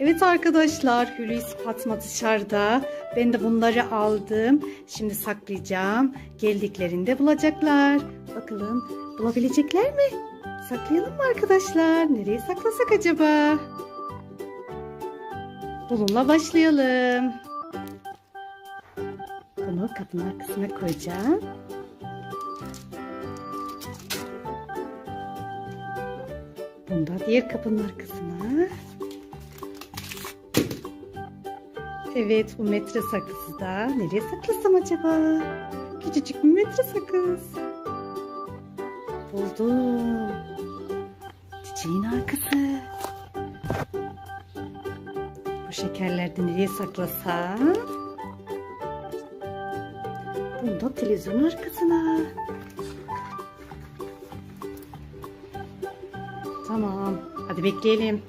Evet arkadaşlar Hulusi Fatma dışarıda. Ben de bunları aldım. Şimdi saklayacağım. Geldiklerinde bulacaklar. Bakalım bulabilecekler mi? Saklayalım mı arkadaşlar? Nereye saklasak acaba? Bununla başlayalım. Bunu kapının arkasına koyacağım. Bunu da diğer kapının arkasına. Evet bu metre sakızı da nereye saklasam acaba? Küçücük bir metre sakız. Buldum. Çiçeğin arkası. Bu şekerlerde nereye saklasam? Bunu da televizyonun arkasına. Tamam. Hadi bekleyelim.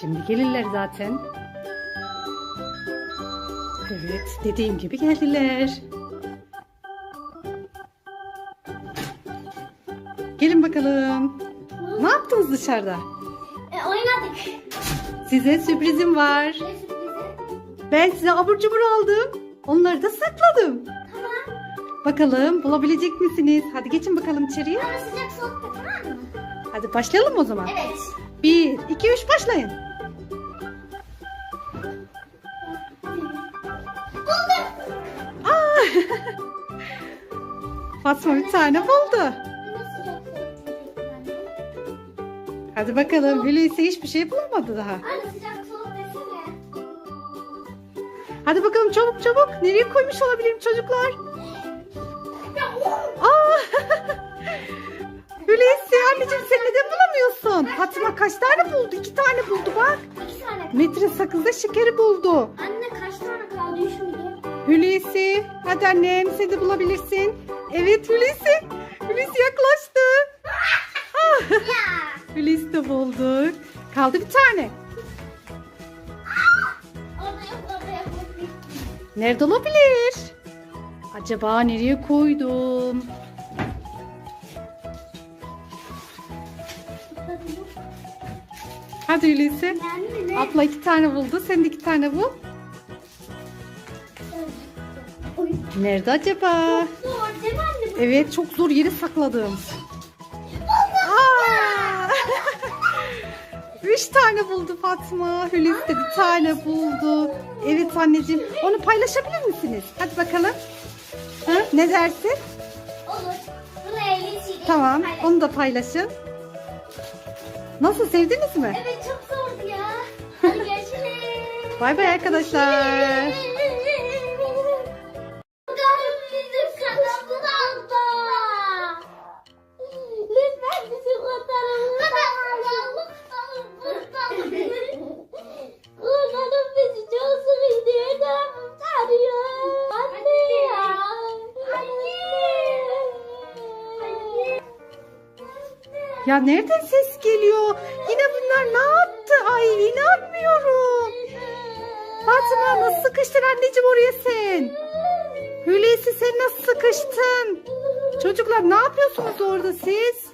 Şimdi gelirler zaten. Evet, dediğim gibi geldiler. Gelin bakalım. Ne yaptınız dışarıda? E, oynadık. Size sürprizim var. Ne sürprizi? Ben size abur cubur aldım. Onları da sakladım. Tamam. Bakalım bulabilecek misiniz? Hadi geçin bakalım içeriye. Ama sıcak soğuk da tamam mı? Hadi başlayalım o zaman. Evet. Bir, iki, üç başlayın. Fatma bir tane buldu. Hadi bakalım Hulusi hiçbir şey bulamadı daha. Hadi bakalım çabuk çabuk. Nereye koymuş olabilirim çocuklar? Aa! Hulusi anneciğim sen neden bulamıyorsun? Fatma kaç tane buldu? İki tane buldu bak. İki tane. Metre sakızda şekeri buldu. Anne kaç tane kaldı şimdi? Hulusi hadi annem sen de bulabilirsin. Evet Hulusi. Hulusi yaklaştı. Ya. Hulusi de bulduk. Kaldı bir tane. Nerede olabilir? Acaba nereye koydum? Hadi Hulusi. Abla iki tane buldu. Sen de iki tane bul. Nerede acaba? Evet çok zor yeri sakladım. Aa! Üç tane buldu Fatma. Hulusi de bir tane buldu. Evet anneciğim. Onu paylaşabilir misiniz? Hadi bakalım. Ha, ne dersin? Olur. Tamam. Onu da paylaşın. Nasıl sevdiniz mi? Evet çok zordu ya. Hadi görüşürüz. Bay bay arkadaşlar. Ya nereden ses geliyor? Yine bunlar ne yaptı? Ay inanmıyorum. Fatma nasıl sıkıştın anneciğim oraya sen? Hulusi sen nasıl sıkıştın? Çocuklar ne yapıyorsunuz orada siz?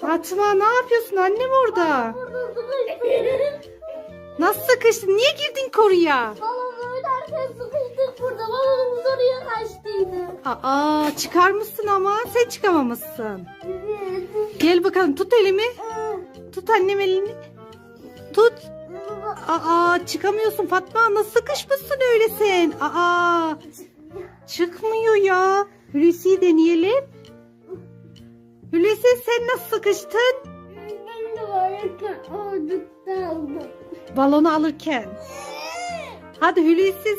Fatma ne yapıyorsun annem orada? Nasıl sıkıştın? Niye girdin koruya? Balon oynarken sıkıştık burada. Balonumuz oraya kaçtıydı. Aa çıkarmışsın ama sen çıkamamışsın. Gel bakalım tut elimi. Tut annem elini. Tut. Aa çıkamıyorsun Fatma nasıl sıkışmışsın öyle sen? Aa çıkmıyor ya. Hulusi'yi deneyelim. Hulusi sen nasıl sıkıştın? Balonu alırken. Hadi Hulusi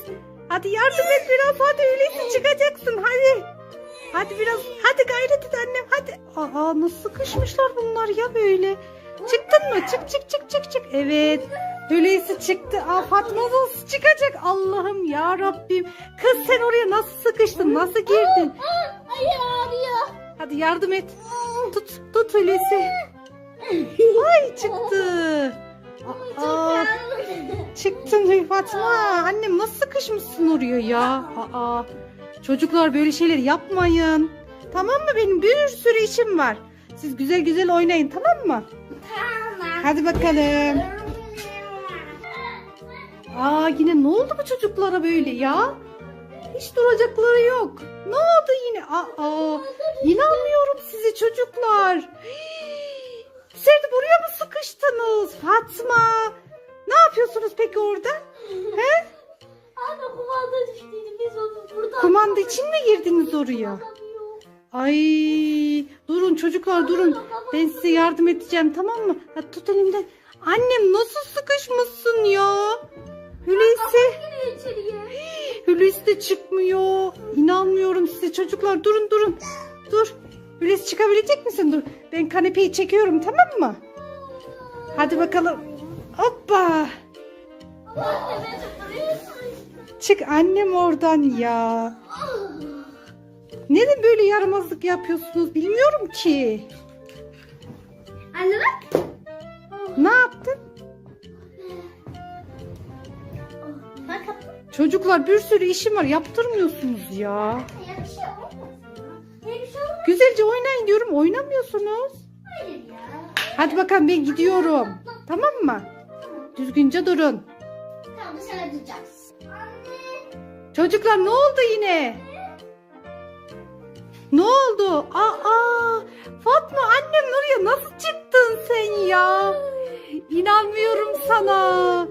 hadi yardım et biraz hadi Hulusi çıkacaksın hadi. Hadi biraz hadi gayret et annem hadi. Aa nasıl sıkışmışlar bunlar ya böyle. Çıktın mı? Çık çık çık çık çık. Evet. Hulusi çıktı. Aa Fatma nasıl çıkacak? Allah'ım ya Rabbim. Kız sen oraya nasıl sıkıştın? Nasıl girdin? Ay ağrıyor. Hadi yardım et. Tut tut Hulusi. Ay çıktı. Aa, çıktın Fatma. Annem nasıl sıkışmışsın oraya ya? Aa, çocuklar böyle şeyler yapmayın. Tamam mı? Benim bir sürü işim var. Siz güzel güzel oynayın tamam mı? Tamam. Hadi bakalım. Aa yine ne oldu bu çocuklara böyle ya? Hiç duracakları yok. Ne oldu yine? Aa, inanmıyorum size çocuklar. Siz buraya mı sıkıştınız Fatma? Ne yapıyorsunuz peki orada? He? Anne kumanda düştüydü. Biz onu buradan... Kumanda için mi girdiniz oraya? Ay durun çocuklar durun. Ben size yardım edeceğim tamam mı? Hadi tut elimden. Annem nasıl sıkışmışsın ya? Hulusi. Hulusi de çıkmıyor. İnanmıyorum size çocuklar durun durun. Dur. Hulusi çıkabilecek misin? Dur. Ben kanepeyi çekiyorum tamam mı? Hadi bakalım. Hoppa. Ama anne beni sıkıştı. Çık annem oradan ya. Neden böyle yaramazlık yapıyorsunuz bilmiyorum ki. Anne bak. Ne yaptın? Çocuklar bir sürü işim var yaptırmıyorsunuz ya. Şey şey. Güzelce oynayın diyorum oynamıyorsunuz. Hayır ya. Hadi bakalım ben gidiyorum. Tamam mı? Düzgünce durun. Tamam dışarı duracağız. Çocuklar ne oldu yine? Ne oldu? Aa, Fatma annem Nuriye nasıl çıktın sen ya? İnanmıyorum sana.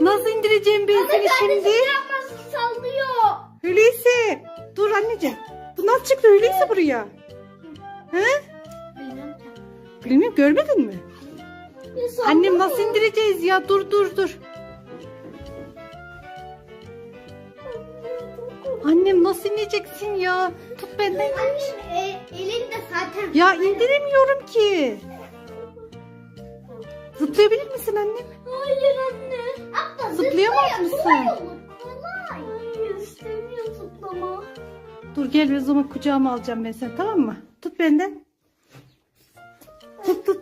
Nasıl indireceğim ben seni şimdi? Sallıyor. Hulusi dur anneciğim. Bu nasıl çıktı Hulusi buraya? He? Bilmiyorum görmedin mi? Annem nasıl indireceğiz ya? Dur dur dur. Annem nasıl ineceksin ya? Tut benden. Anne e, elinde zaten. Ya indiremiyorum ki. Zıplayabilir misin annem? Hayır anne. Abla Zıplayamaz zıplaya- mısın? Kolay olur. Kolay. Hayır istemiyorum zıplama. Dur gel bir zaman kucağıma alacağım ben seni tamam mı? Tut benden. Tut tut.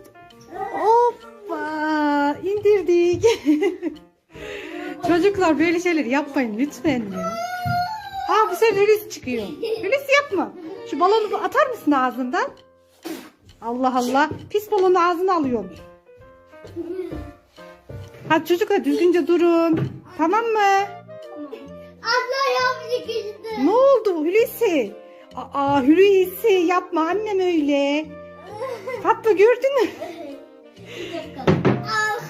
Hoppa indirdik. Çocuklar böyle şeyler yapmayın lütfen ya. Aa bu sefer Hulusi çıkıyor. Hulusi yapma. Şu balonu atar mısın ağzından? Allah Allah. Pis balonu ağzına alıyorsun. Hadi çocuklar düzgünce durun. Tamam mı? Abla yapacak işte. Ne oldu Hulusi? Aa Hulusi yapma annem öyle. Fatma gördün mü? Ah.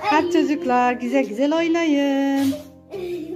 Hadi çocuklar güzel güzel oynayın.